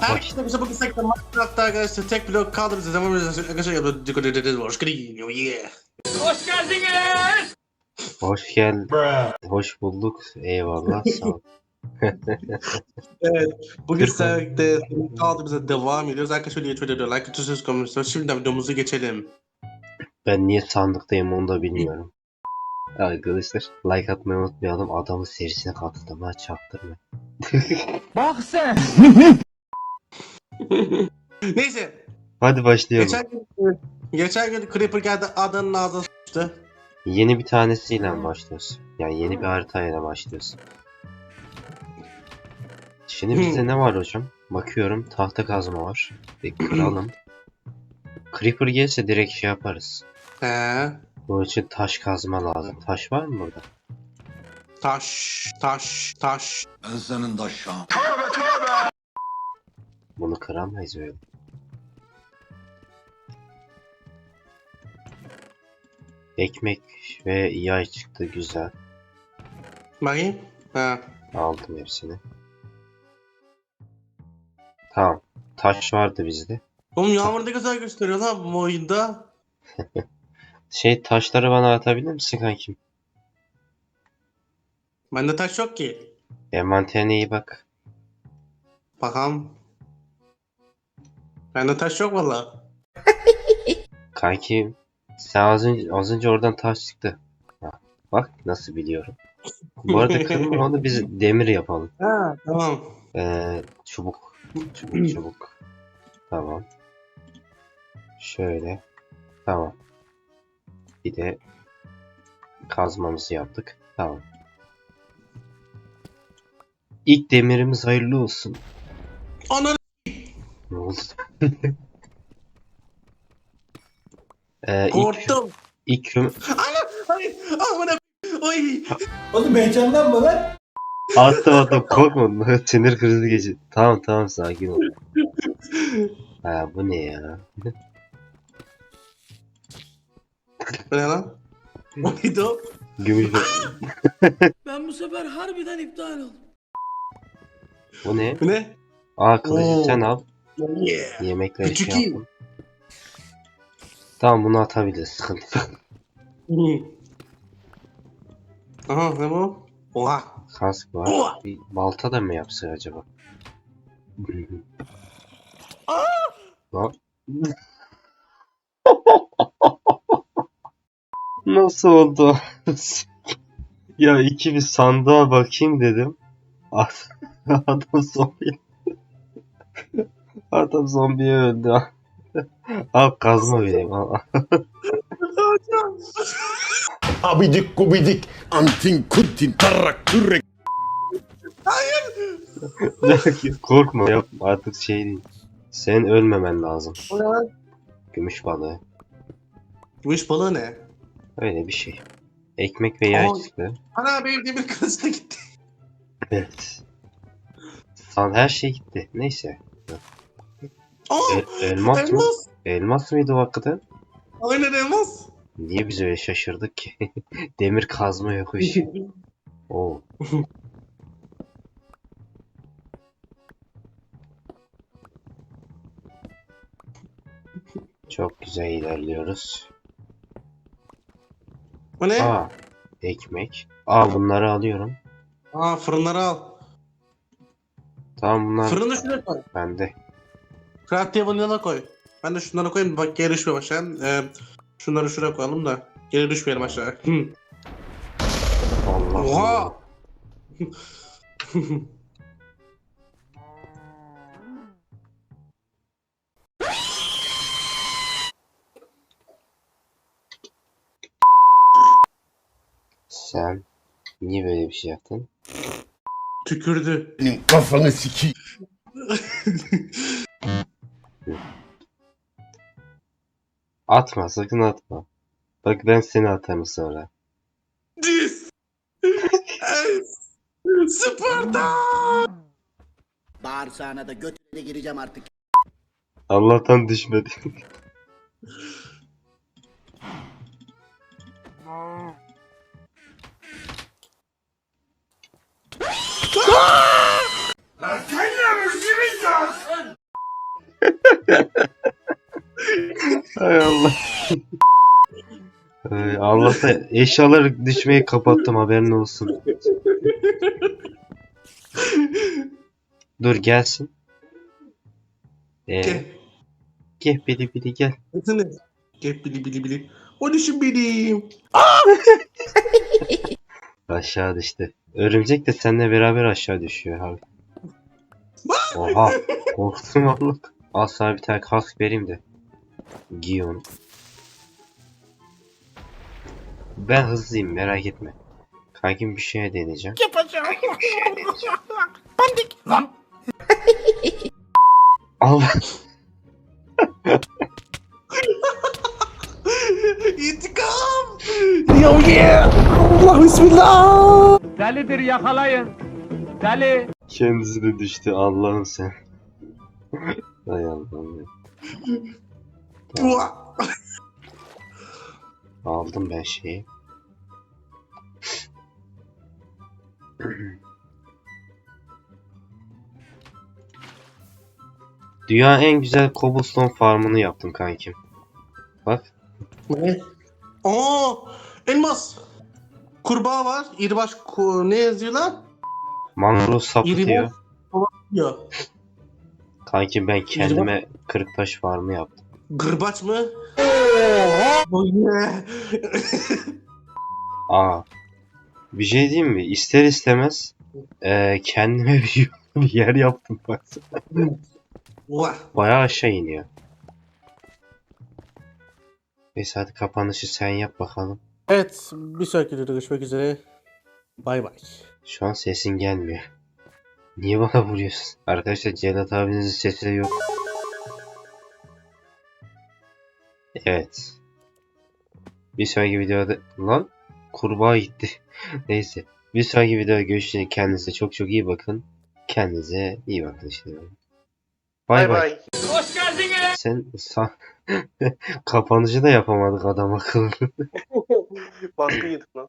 Herkese bize bugün sekte Minecraft'ta arkadaşlar tek blok kaldı bize zaman arkadaşlar yapıyoruz. Dikkat edin. Hoş geldin. Yeah. Hoş gel. Hoş bulduk. Eyvallah. Sağ ol. Evet. Bugün Kırk- sekte kaldı bize devam ediyoruz. Arkadaşlar niye Twitter'da like atıyorsunuz komentarlar. Şimdi videomuza geçelim. Ben niye sandıktayım onu da bilmiyorum. Arkadaşlar like atmayı unutmayalım. Adamın serisine katıldım ha çaktırma. Neyse. Hadi başlayalım. Geçen gün geçen gün Creeper geldi adanın ağzına sıçtı. Yeni bir tanesiyle başlıyoruz. Yani yeni bir haritayla başlıyoruz. Şimdi bizde ne var hocam? Bakıyorum tahta kazma var. Bir kıralım. Creeper gelirse direkt şey yaparız. He. Bunun için taş kazma lazım. Taş var mı burada? Taş, taş, taş. Ben senin daşşağın. Bunu kıramayız öyle. Ekmek ve yay çıktı güzel. Bakayım. Ha. Aldım hepsini. Tamam. Taş vardı bizde. Oğlum yağmur ne güzel gösteriyor lan bu oyunda. Şey taşları bana atabilir misin kankim? Bende taş yok ki. Envanterine iyi bak. Bakalım. Bende taş yok valla. Kankim sen az önce, az önce oradan taş çıktı. Ha, bak nasıl biliyorum. Bu arada kırma onu biz demir yapalım. Ha tamam. Ee, çubuk. Çubuk çubuk. Tamam. Şöyle. Tamam. Bir de kazmamızı yaptık. Tamam. İlk demirimiz hayırlı olsun. Ananı Ne oldu? ee, ilk, korktum. ilk köm- Ana! Ay! Amına Oy! Oğlum heyecanlanma lan. Attım attım korkma. Sinir krizi geçti. Tamam tamam sakin ol. Ha bu ne ya? Bu ne lan? O neydi o? Gümüş Ben bu sefer harbiden iptal oldum. Bu ne? Bu ne? Aa kılıcı Oo. sen al. Yeah. Yemekleri Küçük şey yaptım. Tamam bunu atabiliriz. Sıkıntı yok. Aha ne bu? Oha! Kask var. Oha! Bir balta da mı yapsa acaba? Nasıl oldu? ya iki bir sandığa bakayım dedim. Adam zombi. Adam zombiye öldü. Al kazma vereyim. Al. Abidik gubidik. Antin kuntin tarrak kürrek. Korkma yapma artık şey değil. Senin ölmemen lazım. Bu ne lan? Gümüş balığı. Gümüş balığı ne? Öyle bir şey. Ekmek ve Aa. çıktı. Ana benim demir kılıçla gitti. Evet. San her şey gitti. Neyse. Aa! E- elmas mı? elmas! Elmas mıydı o hakikaten? Aynen elmas! Niye biz öyle şaşırdık ki? Demir kazma yokmuş. Oo. Çok güzel ilerliyoruz. Bu ne? Aa, ekmek. Aa bunları alıyorum. Aa fırınları al. Tamam bunlar Fırını şuraya koy. bende. Craft table'ın yanına koy. Ben de şunları koyayım bak geri düşmüyor aşağı. Ee, şunları şuraya koyalım da geri düşmeyelim aşağı. Hı. Allah Oha! Sen niye böyle bir şey yaptın? Tükürdü. Senin kafanı siki. Atma sakın atma. Bak ben seni atarım sonra. Dis! Sparta! Bağırsağına da götüne gireceğim artık. Allah'tan düşmedi. Ay, Allah'ta eşyaları düşmeyi kapattım haberin olsun. Dur gelsin. Ee, Gel. gel bili bili gel. Gelsene. Gel bili bili bili. O düşün benim. Aşağı düştü. Örümcek de seninle beraber aşağı düşüyor abi. Oha korktum Allah. Al sana bir tane kask vereyim de. Giy onu. Ben hızlıyım merak etme. Kankim bir şeye deneyeceğim. Yapacağım. Pandik. Lan. Allah. İntikam. Delidir yakalayın. Deli. Kendisi de düştü Allah'ım sen. Hay Allah'ım. Aldım ben şeyi. Dünyanın en güzel cobblestone farmını yaptım kankim. Bak. Ne? Aa, elmas. Kurbağa var. İribaş ku- ne yazıyor lan? Mangrove sapı diyor. Ya. Kankim ben kendime kırık taş farmı yaptım. Gırbaç mı? Aa. Bir şey diyeyim mi? İster istemez eee, kendime bir, bir yer yaptım bak. Bayağı aşağı iniyor. Neyse hadi kapanışı sen yap bakalım. Evet, bir sonraki videoda görüşmek üzere. Bay bay. Şu an sesin gelmiyor. Niye bana vuruyorsun? Arkadaşlar Celat abinizin sesi de yok. Evet. Bir sonraki videoda... Lan kurbağa gitti. Neyse. Bir sonraki videoda görüşürüz. Kendinize çok çok iyi bakın. Kendinize iyi bakın işte. Bay bay. Hoş geldiniz. Sen sa- kapanışı da yapamadık adam akıllı. Baskı yedik lan.